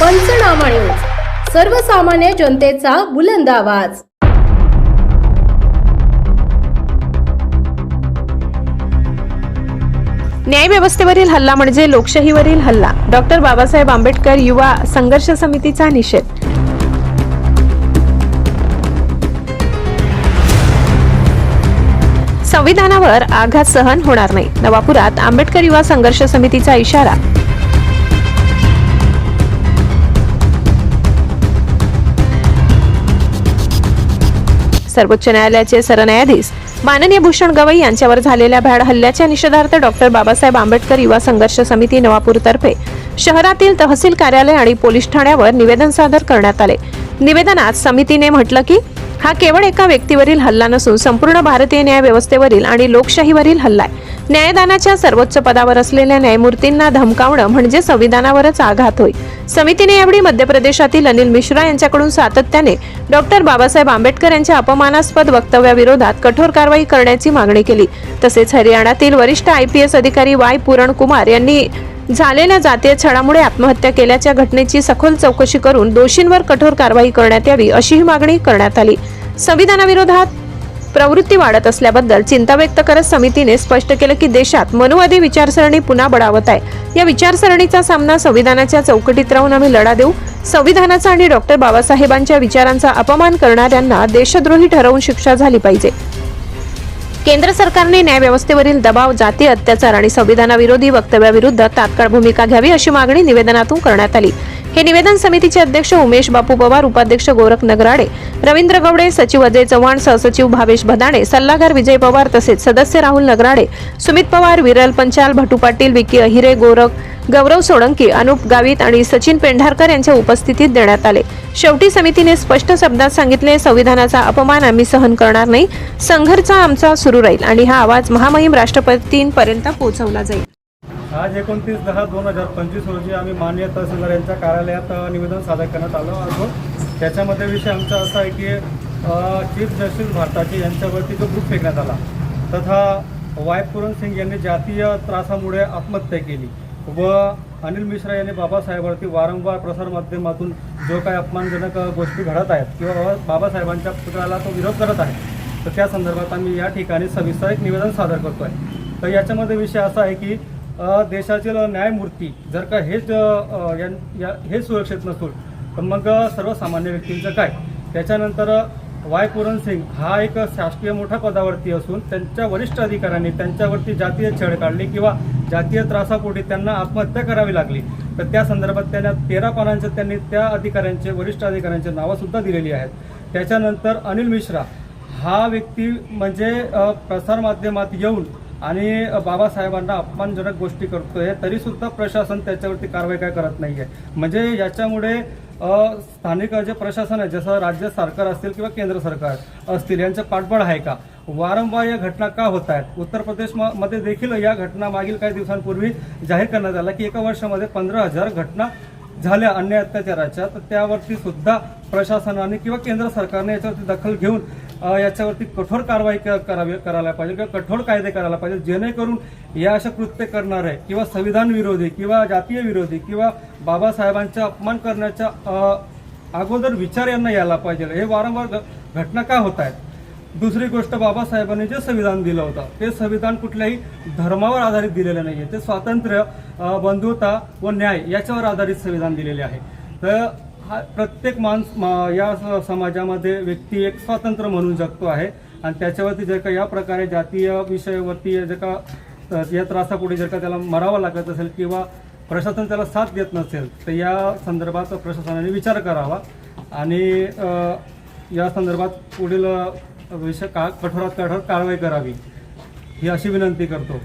पंचनामा न्यूज. सर्वसामान्य जनतेचा बुलंद आवाज. न्यायव्यवस्थेवरील हल्ला म्हणजे लोकशाहीवरील हल्ला. डॉक्टर बाबासाहेब आंबेडकर युवा संघर्ष समितीचा निषेध. संविधानावर आघात सहन होणार नाही. नवापुरात आंबेडकर युवा संघर्ष समितीचा इशारा. सर्वोच्च न्यायालयाचे सरन्यायाधीश माननीय भूषण गवई यांच्यावर झालेल्या भ्याड हल्ल्याच्या निषेधार्थ डॉक्टर बाबासाहेब आंबेडकर युवा संघर्ष समिती नवापूरतर्फे शहरातील तहसील कार्यालय आणि पोलीस ठाण्यावर निवेदन सादर करण्यात आले. निवेदनात समितीने म्हटलं की हा केवळ एका व्यक्तीवरील हल्ला नसून संपूर्ण भारतीय न्याय व्यवस्थेवरील आणि लोकशाहीवरील हल्ला आहे. न्यायदानाच्या सर्वोच्च पदावर असलेल्या न्यायमूर्तींना धमकावणं म्हणजे संविधानावरच आघात होय. समितीने यावेळी मध्य प्रदेशातील अनिल मिश्रा यांच्याकडून सातत्याने डॉक्टर बाबासाहेब आंबेडकर यांच्या अपमानास्पद वक्तव्याविरोधात कठोर कारवाई करण्याची मागणी केली. तसेच हरियाणातील वरिष्ठ आय पी एस अधिकारी वाय पुरण कुमार यांनी झालेल्या जातीय छळामुळे आत्महत्या केल्याच्या घटनेची सखोल चौकशी करून दोषींवर कठोर कारवाई करण्यात यावी अशीही मागणी करण्यात आली. संविधानाविरोधात प्रवृत्ती वाढत असल्याबद्दल चिंता व्यक्त करत समितीने स्पष्ट केलं की देशात मनुवादी विचारसरणी पुन्हा बळावत आहे. या विचारसरणीचा सामना संविधानाच्या चौकटीत राहून आम्ही लढा देऊ. संविधानाचा आणि डॉक्टर बाबासाहेबांच्या विचारांचा अपमान करणाऱ्यांना देशद्रोही ठरवून शिक्षा झाली पाहिजे. केंद्र सरकारने न्यायव्यवस्थेवरील दबाव जाती अत्याचार आणि संविधानाविरोधी वक्तव्याविरुद्ध तात्काळ भूमिका घ्यावी अशी मागणी निवेदनातून करण्यात आली. हे निवेदन समितीचे अध्यक्ष उमेश बापू पवार उपाध्यक्ष गोरख नगराडे रवींद्र गवडे सचिव अजय चव्हाण सहसचिव भावेश भदाणे सल्लागार विजय पवार तसेच सदस्य राहुल नगराडे सुमित पवार विरल पंचाल भटू पाटील विकी अहिरे गोरख गौरव सोळंकी अनुप गावित आणि सचिन पेंढारकर यांच्या उपस्थितीत देण्यात आले. शेवटी समितीने स्पष्ट शब्दात सांगितले संविधानाचा अपमान आम्ही सहन करणार नाही. संघर्ष आमचा सुरू राहील आणि हा आवाज महामहिम राष्ट्रपतींपर्यंत पोहोचवला जाईल. आज एकोणतीस दहा दोन हजार पंचवीस रोजी आम्ही माननीय तहसीलदार यांच्या कार्यालयात निवेदन सादर करण्यात आलं. त्याच्यामध्ये विषय आमचा असा आहे की चीफ जस्टिस भारताची यांच्यावरती जो ग्रुप फेकण्यात आला तथा वाय पुरण सिंग यांनी जातीय त्रासामुळे आत्महत्या केली व अनिल मिश्रा यांनी बाबासाहेबांवरती वारंवार प्रसारमाध्यमातून जो काही अपमानजनक गोष्टी घडत आहेत किंवा बाबासाहेबांच्या पुतळ्याला तो विरोध करत आहे तर त्या संदर्भात आम्ही या ठिकाणी सविस्तर एक निवेदन सादर करतो आहे तर याच्यामध्ये विषय असा आहे की देशातील न्यायमूर्ती जर का हेच या हे सुरक्षित नसून तर मग सर्वसामान्य व्यक्तींचं काय? त्याच्यानंतर वाय पुरण सिंग हा एक शासकीय मोठ्या पदावरती असून त्यांच्या वरिष्ठ अधिकाऱ्यांनी त्यांच्यावरती जातीय छळ काढली किंवा जातीय त्रासापोटी त्यांना आत्महत्या करावी लागली. तर त्या संदर्भात त्यांना तेरा पानांचे त्यांनी त्या अधिकाऱ्यांचे वरिष्ठ अधिकाऱ्यांचे नावंसुद्धा दिलेली आहेत. त्याच्यानंतर अनिल मिश्रा हा व्यक्ती म्हणजे प्रसारमाध्यमात येऊन आणि बाबासाहेबांना अपमानजनक गोष्टी करतोय तरी सुद्धा प्रशासन त्याच्यावरती कारवाई काय करत नाहीये. म्हणजे याच्यामुळे स्थानिक जे प्रशासन आहे जसं राज्य सरकार असतील किंवा केंद्र सरकार असतील यांचं पाठबळ आहे का? वारंवार या घटना का होत आहेत? उत्तर प्रदेश म- मध्ये देखील या घटना मागील काही दिवसांपूर्वी जाहीर करण्यात आला की एका वर्षामध्ये पंधरा हजार घटना झाल्या अन्याय अत्याचाराच्या तर त्यावरती सुद्धा प्रशासनाने किंवा केंद्र सरकारने याच्यावरती दखल घेऊन याच्यावरती कठोर कारवाई करावी करायला पाहिजे किंवा कठोर कायदे करायला पाहिजे जेणेकरून या अशा कृत्य करणारे किंवा संविधान विरोधी किंवा जातीय विरोधी किंवा बाबासाहेबांचा अपमान करण्याच्या अगोदर विचार यांना यायला पाहिजे. हे वारंवार घ- घटना का होत आहेत? दुसरी गोष्ट बाबासाहेबांनी जे संविधान दिलं होतं ते संविधान कुठल्याही धर्मावर आधारित दिलेलं नाही आहे ते स्वातंत्र्य बंधुता व न्याय याच्यावर आधारित संविधान दिलेले आहे. तर हा प्रत्येक माणूस मा- या समाजामध्ये व्यक्ती एक स्वातंत्र्य म्हणून जगतो आहे. आणि त्याच्यावरती जर का या प्रकारे जातीय विषयावरती जर का या त्रासापुढे जर का त्याला मरावं लागत असेल किंवा प्रशासन त्याला साथ देत नसेल तर या संदर्भात प्रशासनाने विचार करावा. आणि या संदर्भात पुढील विषय का कठोरात कठोर कारवाई करावी ही अशी विनंती करतो.